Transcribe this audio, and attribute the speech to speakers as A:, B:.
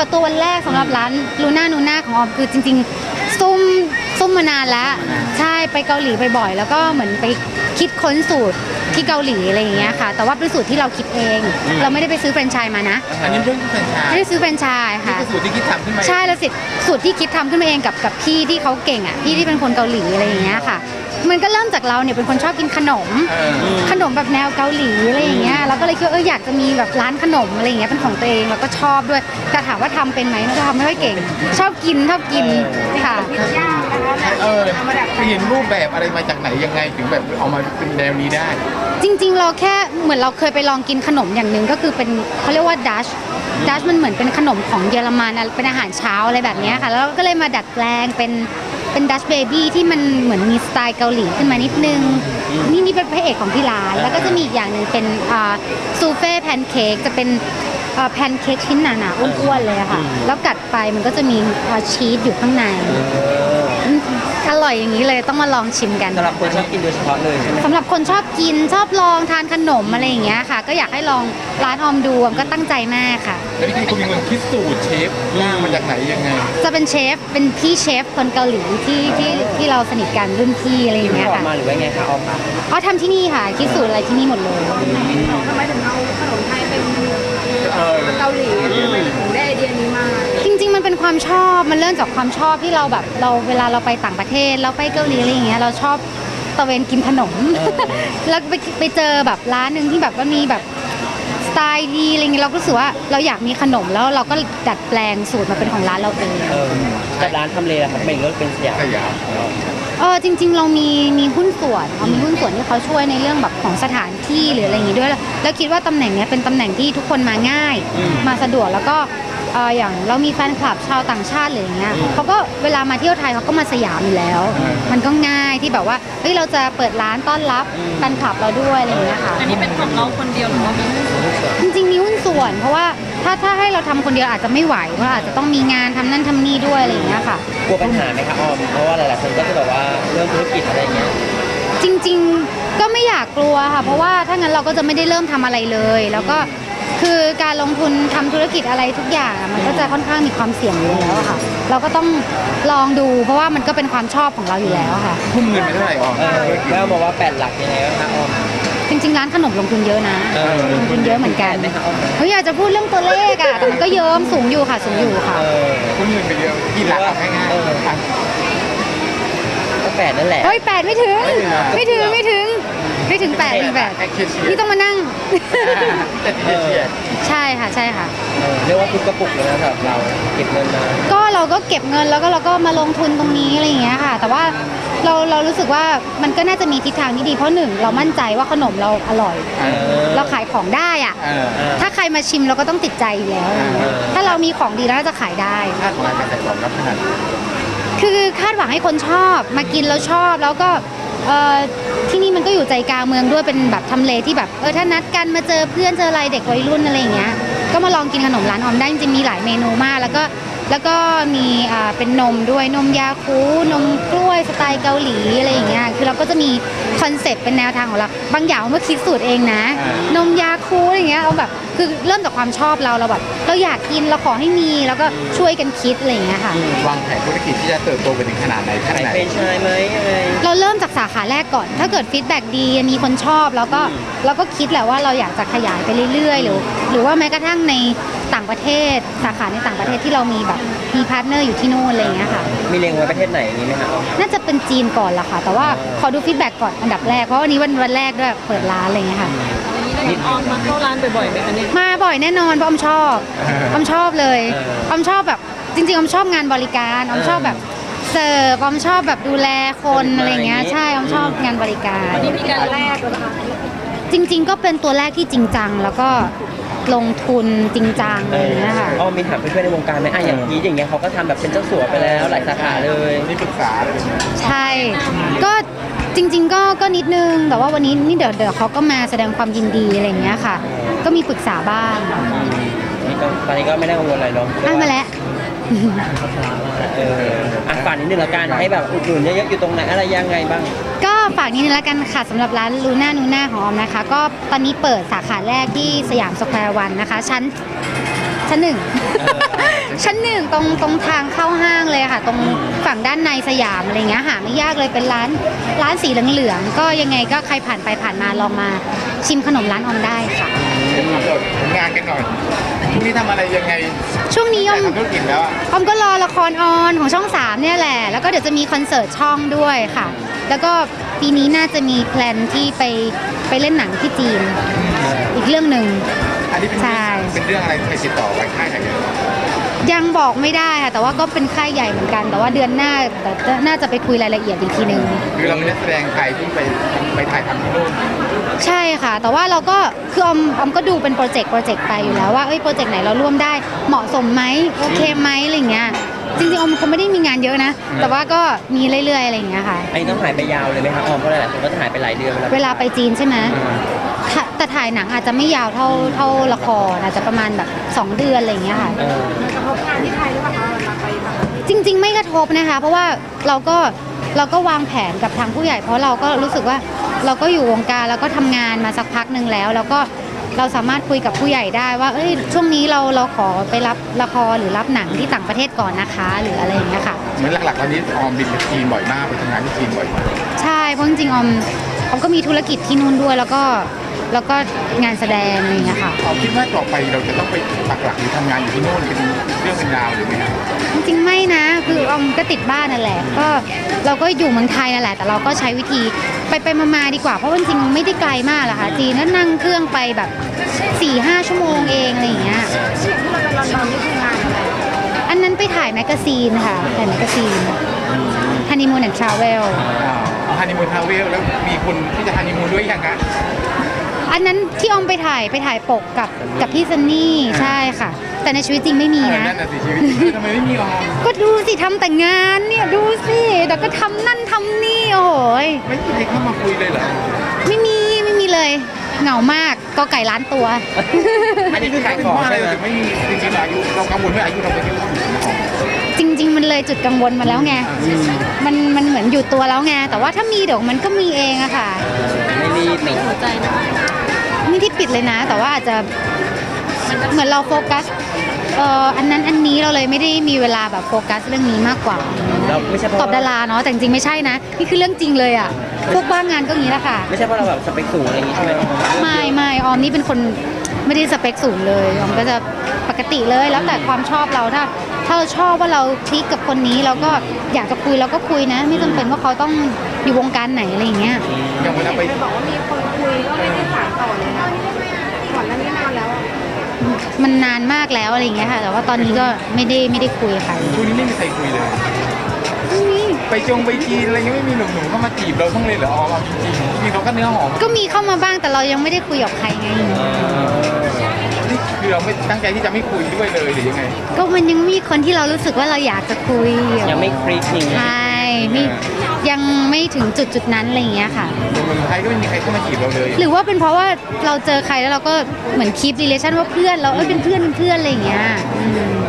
A: ปิดตัววันแรกสำหรับร้านลูน่านูน่าของออมคือจริง ๆ ซุ่มซุ่มมานานแล้วใช่ไปเกาหลีบ่อยๆแล้วก็เหมือนไปคิดค้นสูตรที่เกาหลีอะไรอย่างเงี้ยค่ะ แต่ว่าเป็นสูตรที่เราคิดเอง เราไม่ได้ไปซื้อแฟรนไชส์มานะ
B: อันนี้เรื่องที่เป็นชาย
A: ไม่ได้ซื้อแฟรนไชส์
B: นี่
A: ค่ะ
B: คือสูตรที่คิดทำขึ้นมา
A: ใช่แล้วสิสูตรที่คิดทำขึ้นมาเองกับกับพี่ที่เขาเก่งอะพี่ที่เป็นคนเกาหลีอะไรอย่างเงี้ยค่ะ มันก็เริ่มจากเราเนี่ยเป็นคนชอบกินขนม
B: เออ
A: ขนมแบบแนวเกาหลีอะไรอย่างเงี้ยเราก็เลยคิดว่าเอออยากจะมีแบบร้านขนมอะไรอย่างเงี้ยเป็นของตัวเองแล้วก็ชอบด้วยแต่ถามว่าทำเป็นไหมก็ทำไม่ค่อยเก่ง ชอบกินชอบกินค่ะ
B: เออเปลี่ยนรูปแบบอะไรมาจากไหนยังไงถึงแบบเอามาเป็นแนวนี้ได้
A: จริงๆ เราแค่เหมือนเราเคยไปลองกินขนมอย่างหนึ่งก็คือเป็นเขาเรียกว่าดัชดัชมันเหมือนเป็นขนมของเยอรมันอะเป็นอาหารเช้าอะไรแบบเนี้ยค่ะ แล้วเราก็เลยมาดัดแปลงเป็น เป็นดัชเบบี้ที่มันเหมือนมีสไตล์เกาหลีขึ้นมานิดนึง นี่นี่เป็นพระเอกของที่ร้าน แล้วก็จะมีอีกอย่างหนึ่งเป็นอ่าซูเฟ่แพนเค้กจะเป็นอ่าแพนเค้กชิ้นหนาๆอ้วนๆเลยอะค่ะ แล้วกัดไปมันก็จะมีอ่าชีสอยู่ข้างในอืมอ ร่อยอย่างนี้เลยต้องมาลองชิมกัน
C: สำหรับคนชอบกินโดยเฉพาะเลยใช่ไหม
A: สำหรับคนชอบกินชอบลองทานขนมอะไรอย่างเงี้ยค่ะ ก็อยากให้ลองร้านออมดูออมก็ตั้งใจมากค่ะ
B: แล้วนี่คือคุณมีเงินคิดสูตรเชฟล่างมาจากไหนยังไง
A: จะเป็นเชฟเป็นพี่เชฟคนเกาหลีที่ที่ที่เราสนิทกันรุ่นพี่อะไรอย่างเงี้ย
C: ออก
A: ค่ะ
C: มาหรือว่าไงคะออกมา
A: อ๋อทำที่นี่ค่ะคิดสูตรอะไรที่นี่หมดเลย
D: ทำไมถึงเอาขนมไทยเป็น
B: เออ
D: เกาหลีทำไมถึง
A: มันเป็นความชอบมันเริ่มจากความชอบที่เราแบบเราเวลาเราไปต่างประเทศเราไปเกาหลีอะไรอย่างเงี้ยเราชอบตะเวนกินขนม แล้วไปไปเจอแบบร้านหนึ่งที่แบบว่ามีแบบสไตล์ดีอะไรเงี้ยเราก็รู้สึกว่าเราอยากมีขนมแล้วเราก็ดัดแปลงสูตรมาเป็นของร้านเราเอง
C: เออกับร้านทำเลอะครับทำไมถึงเลือกเป็นสยาม
B: สยาม
A: เออจริง ๆ เรามีมีหุ้นส่วนเรามีหุ้นส่วนที่เขาช่วยในเรื่องแบบของสถานที่หรืออะไรอย่างงี้ด้วยแล้วคิดว่าตำแหน่งเนี้ยเป็นตำแหน่งที่ทุกคนมาง่าย มาสะดวกแล้วก็ เอออย่างเรามีแฟนคลับชาวต่างชาติหรืออย่างเงี้ยเขาก็เวลามาเที่ยวไทยเขาก็มาสยามอยู่แล้ว มันก็ง่ายที่แบบว่าเฮ้ยเราจะเปิดร้านต้อนรับแฟนคลับเราด้วยอะไรอย่างเงี้ยค่ะ
D: อันนี้เป็นของเราคนเดียวหรือว่ามีหุ้นส่วน
A: จริงๆมีหุ้นส่วน เพราะว่าถ้าถ้าให้เราทำคนเดียวอาจจะไม่ไหวเพราะอาจจะต้องมีงานทำนั่นทำนี่ด้วยอะไรอย่างเงี้ยค่ะ
C: กลัวปัญหาไหมคะออม เพราะว่าหลายๆคนก็จะแบบว่าเริ่มธุรกิจอะไรอย่างเงี้ย
A: จริงๆ ก็ไม่อยากกลัวค่ะ เพราะว่าถ้างั้นเราก็จะไม่ได้เริ่มทำอะไรเลย แล้วก็ คือการลงทุนทำธุรกิจอะไรทุกอย่างอะมันก็จะค่อนข้างมีความเสี่ยงอยู่แล้วอะค่ะ เราก็ต้องลองดู เพราะว่ามันก็เป็นความชอบของเราอยู่แล้วอะค่ะ
B: ทุ่มเงินไปเท่าไหร่ออม
C: เออแล้วมาว่าแปดหลักยังไงบ้างคะออม
A: จริงๆร้านขนมลงทุนเยอะนะ
C: เออ
A: ลงทุนเยอะเหมือนกัน
C: ไหมคะออม
A: เฮ้ยอยากจะพูดเรื่องตัวเลขอะแต่มันก็เยิ้มสูงอยู่ค่ะสูงอยู่ค่ะ
C: เออ
B: ทุ่มเงินไปเยอะกี่หลักเอาง่าย
C: เออ
B: ๆอะ
C: ก็แปดนั่นแหละ
A: เฮ้ยแปดไม่ถึง
B: ไม่ถึงเหรอ
A: ไม่ถึงไม่ถึง ไม่ถึงแปดไม่ถึงแปด
B: แค่เชียร์เชียร์
A: นี่ต้องมานั่ง
B: แต่ที่เชียร์
A: ใช่ค่ะใช่ค่ะ
C: เออเรียกว่าทุกกระปุกเลยนะสำหรับเราเก็บเงินมา
A: ก็เราก็เก็บเงินแล้วก็เราก็มาลงทุนตรงนี้อะไรอย่างเงี้ยค่ะ แต่ว่าเราเรารู้สึกว่ามันก็น่าจะมีทิศทางที่ดีเพราะหนึ่งเรามั่นใจว่าขนมเราอร่อย
B: เออ
A: เราขายของได้อะ
B: เออ
C: เออ
A: ถ้าใครมาชิมเราก็ต้องติดใจอยู่แล้ว
C: เออ
A: ถ้าเรามีของดีแล้วเราจะขายได้
B: คาดหวังกระแสตอบรับขนาดไหน
A: คือคาดหวังให้คนชอบมากินแล้วชอบแล้วก็ เอ่อที่นี่มันก็อยู่ใจกลางเมืองด้วยเป็นแบบทำเลที่แบบเออถ้านัดกันมาเจอเพื่อนเจออะไรเด็กวัยรุ่นอะไรอย่างเงี้ยก็มาลองกินขนมร้านออมได้จริงๆมีหลายเมนูมาก แล้วก็ แล้วก็มีอ่าเป็นนมด้วยนมยาคูนมกล้วยสไตล์เกาหลีอะไรอย่างเงี้ยคือเราก็จะมีคอนเซ็ปต์เป็นแนวทางของเราบางอย่างเราก็คิดสูตรเองนะนมยาคูอะไรอย่างเงี้ยเอาแบบคือเริ่มจากความชอบเราเราแบบเราอยากกินเราขอให้มีแล้วก็ช่วยกันคิดอะไรอย่างเงี้ยค่ะ
B: วางแผนธุรกิจที่จะเติบโตไปถึงขนาดไหนขั้น
C: ขาย
B: ไหน
C: เป็นชายไหมยังไง
A: เราเริ่มจากสาขาแรกก่อน ถ้าเกิดฟีดแบ็กดีมีคนชอบ แล้วก็เราก็คิดแหละว่าเราอยากจะขยายไปเรื่อยๆ หรือ หรือว่าแม้กระทั่งใน ต่างประเทศสาขาในต่างประเทศที่เรามีแบบมีพาร์ทเนอร์อยู่ที่นู่นอะไรอย่างเงี้ยค่ะ
C: มีเล็งไว้ประเทศไหนอย่างนี้ไหมคะออม
A: น่าจะเป็นจีนก่อนละค่ะ แต่ว่าขอดูฟีดแบ็กก่อนอันดับแรก เพราะวันนี้วันวันแรกด้วยเปิดร้านอะไรอย่างเงี้ยค่ะ
D: อันนี้ได้เห็นออมมาเข้าร้านบ่อยๆไหมคะเนี่ย
A: มาบ่อยแน่นอนเพราะออมชอบออมชอบเลยออมชอบแบบจริงๆออมชอบงานบริการออมชอบแบบเสิร์ฟออมชอบแบบดูแลคนอะไรอย่างเงี้ยใช่ออมชอบงานบริการ
D: นี่มีการแลกเหรอคะ
A: จริง ๆ ก็เป็นตัวแรกที่จริงจัง แล้วก็ ลงทุนจริงจังอะไรอย่างเงี้ยค่ะ
C: ออมมีถามเพื่อนๆในวงการไหมอะอย่างนี้อย่างเงี้ยเขาก็ทำแบบเป็นเจ้าสัวไปแล้วหลายสาขาเลย
B: นี่ปรึกษาเลย
A: ใช่ ก็จริง ๆ ก็ก็นิดนึง แต่ว่าวันนี้นี่เดี๋ยวเดี๋ยวเขาก็มาแสดงความยินดีอะไรอย่างเงี้ยค่ะ ก็มีปรึกษาบ้าง
C: นี่ก็ตอนนี้ก็ไม่ได้กังวลอะไรเนาะ
A: อะมาแล้ว
C: เอออะฝากนิดนึงละกันให้แบบอุดหนุนเยอะๆอยู่ตรงไหนอะไรยังไงบ้าง
A: ก็ฝากนิดนึงแล้วกันค่ะสำหรับร้านลูน่านูน่าของออมนะคะ ก็ตอนนี้เปิดสาขาแรกที่สยามสแควร์วันนะคะ ชั้นชั้นหนึ่ง ชั้นหนึ่งตรงตรงทางเข้าห้างเลยค่ะ ตรงฝั่งด้านในสยามอะไรเงี้ยหาไม่ยากเลยเป็นร้านร้านสีเหลืองๆก็ยังไงก็ใครผ่านไปผ่านมาลองมาชิมขนมร้านออมได้ค่ะ
B: อัปเดต ผลงานกันหน่อยช่วงนี้ทำอะไรยังไง
A: ช่วงนี้ออม
B: ทำธุรกิจแล้วอะ
A: ออมก็รอละครออนของช่อง 3 เนี่ยแหละ แล้วก็เดี๋ยวจะมีคอนเสิร์ตช่องด้วยค่ะ แล้วก็ปีนี้น่าจะมีแพลนที่ไปไปเล่นหนังที่จีน อีกเรื่องหนึ่ง
B: อันนี้เป็น
A: ใช่
B: เป็นเรื่องอะไรใครติดต่อไว้ค่ายไหนเนี่ย
A: ยังบอกไม่ได้ค่ะแต่ว่าก็เป็นค่ายใหญ่เหมือนกัน แต่ว่าเดือนหน้าแต่น่าจะไปคุยรายละเอียดอีกทีหนึ่ง
B: คือเราเป็นนักแสดงไทยที่ไปไปถ่ายทำที่นู่น
A: ใช่ค่ะ แต่ว่าเราก็คือออมออมก็ดูเป็นโปรเจกต์โปรเจกต์ไปอยู่แล้วว่าเอ้ยโปรเจกต์ไหนเราร่วมได้เหมาะสมไหมโอเคไหมอะไรอย่างเงี้ยจริงๆออมก็ไม่ได้มีงานเยอะนะ แต่ว่าก็มีเรื่อยๆอะไรอย่างเงี้ยค่ะ
C: อันนี้ต้องหายไปยาวเลยไหมคะออมเพราะหลายๆคนก็ถ่ายไปหลายเดือน
A: เวลาไปจีนใช่ไหม ถ้าแต่ถ่ายหนังอาจจะไม่ยาวเท่าเท่าละครอาจจะประมาณแบบ 2 เดือนอะไรอย่างเงี้ยค่ะ
C: เออ
D: มันกระทบงานที่ไทยหรือเปล่าคะเวลาไปต่างประเทศ
A: จริง ๆ ไม่กระทบนะคะ เพราะว่าเราก็เราก็วางแผนกับทางผู้ใหญ่ เพราะเราก็รู้สึกว่าเราก็อยู่วงการแล้วก็ทำงานมาสักพักหนึ่งแล้ว แล้วก็เราสามารถคุยกับผู้ใหญ่ได้ว่าเอ้ยช่วงนี้เราเราขอไปรับละครหรือรับหนังที่ต่างประเทศก่อนนะคะ หรืออะไรอย่างเงี้ยค่ะ
B: เหมือนหลักๆตอนนี้ออมบินไปจีนบ่อยมากไปทำงานที่จีนบ่อยมาก
A: ใช่เพราะจริงๆออมออมก็มีธุรกิจที่นู่นด้วย แล้วก็ แล้วก็งานแสดงอะไรอย่างเงี้ยค่ะ
B: ออมคิดว่าต่อไปเราจะต้องไปปักหลักหรือทำงานอยู่ที่นู่นเป็นเรื่องเป็นราวหรือไงครับ
A: จริงๆไม่นะคือออมก็ติดบ้านนั่นแหละ ก็เราก็อยู่เมืองไทยนั่นแหละ แต่เราก็ใช้วิธีไปไปๆมาๆดีกว่า เพราะว่าจริงๆไม่ได้ไกลมากหรอกค่ะจีนก็นั่งเครื่องไปแบบ4ี่ห้าชั่วโมงเองอะไรอย่างเงี้ย
D: ที่เราไปลอนดอนนี่คืองานอะไร
A: อันนั้นไปถ่ายแมกกาซีนค่ะถ่ายแมกกาซีน Honeymoon and Travel
B: เอาฮันนีมูนทาวเวลแล้วมีคนที่จะฮันนีมูนด้วยยังคะ
A: อันนั้นที่ออมไปถ่ายไปถ่ายปกกับกับพี่ซันนี่ใช่ค่ะ แต่ในชีวิตจริงไม่มี
B: เออ
A: นะ
B: นั่นน่ะสิชีวิตจริงทำไมไม่มีออม
A: ก็ดูสิทำแต่งานเนี่ยดูสิแต่ก็ทำนั่นทำนี่โอ้โหย
B: ไม่มีใครเข้ามาคุยเลยเหรอ
A: ไม่มีไม่มีเลย เหงามากก็ไก่ล้านตัว
C: อันนี้คือ
B: ขา
C: ขายย
B: ข
C: ข
B: อ
C: องง
B: อะไร
C: ใช่ไหม
B: ถึงไม่มีจริงๆอายุเรากังวลว่าอายุเราไปเยอะอยู่นะออม
A: จริง ๆ มันเลยจุดกังวลมาแล้วไงมันมันเหมือนอยู่ตัวแล้วไงแต่ว่าถ้ามีเดี๋ยวมันก็มีเองอะค่ะ
C: ไม่รีบไม่
D: หัวใจนะ
A: ไม่ได้ปิดเลยนะ แต่ว่าอาจจะเหมือนเราโฟกัสเอ่ออันนั้นอันนี้เราเลยไม่ได้มีเวลาแบบโฟกัสเรื่องนี้มากกว่า
C: เราไม่ใช่เพราะ
A: ตอบดาราเนาะแต่จริงๆไม่ใช่นะ นี่คือเรื่องจริงเลยอะพวกบ้างงานก็อย่างนี้แหละค่ะ
C: ไม่ใช่เพราะเราแบบสเปคสูงอะไรอย่างงี้ใช่ไหมออม
A: ไม่ไม่ออมนี่เป็นคนไม่ได้สเปคสูงเลยออมก็จะปกติเลยแล้วแต่ความชอบเราถ้า ถ้าเราชอบว่าเราคลิกกับคนนี้เราก็อยากจะคุยเราก็คุยนะ ไม่จำเป็นว่าเขาต้องอยู่วงการไหนอะไรอย่างเงี้ย
B: อย่างเวลาไป
D: เคยบอกว่ามีคนคุ ยก็ไม่ได้สานต่อเลยนะก่อนหน้านี้นานแล้วอะ
A: มันนานมากแล้วอะไรอย่างเงี้ยค่ะ แต่ว่าตอนนี้ก็ไม่ได้ไม่ได้คุยกับใคร
B: ช่วงนี้ไม่มีใครคุยเลยไปจงไปจีนอะไรเงี้ยไม่มีหนุ่มๆเข้ามาจีบเราบ้างเลยเหรอออมเอาจริงๆมีเขาก็เนื้อหอม
A: ก็มีเข้ามาบ้างแต่เรายังไม่ได้คุยกับใครไง
B: นี่ คือเราไม่ตั้งใจที่จะไม่คุยด้วยเลยหรือยังไง
A: ก็มันยังมีคนที่เรารู้สึกว่าเราอยากจะคุย
C: ยังไม่คลิกอย่าง
A: ใช
C: เงี้ย่
A: ไม่ยังไม่ถึงจุดจุดๆนั้นอะไรอย่างเงี้ยค่ะ
B: เมืองไทยก็ไม่มีใครเข้ามาจีบเราเลย
A: หรือว่าเป็นเพราะว่าเราเจอใครแล้วเราก็เหมือนคีปรีเลชั่นว่าเพื่อนเราเอ้ยเป็นเพื่อนเป็นเพื่อนอะไรอย่างเงี้ยอืม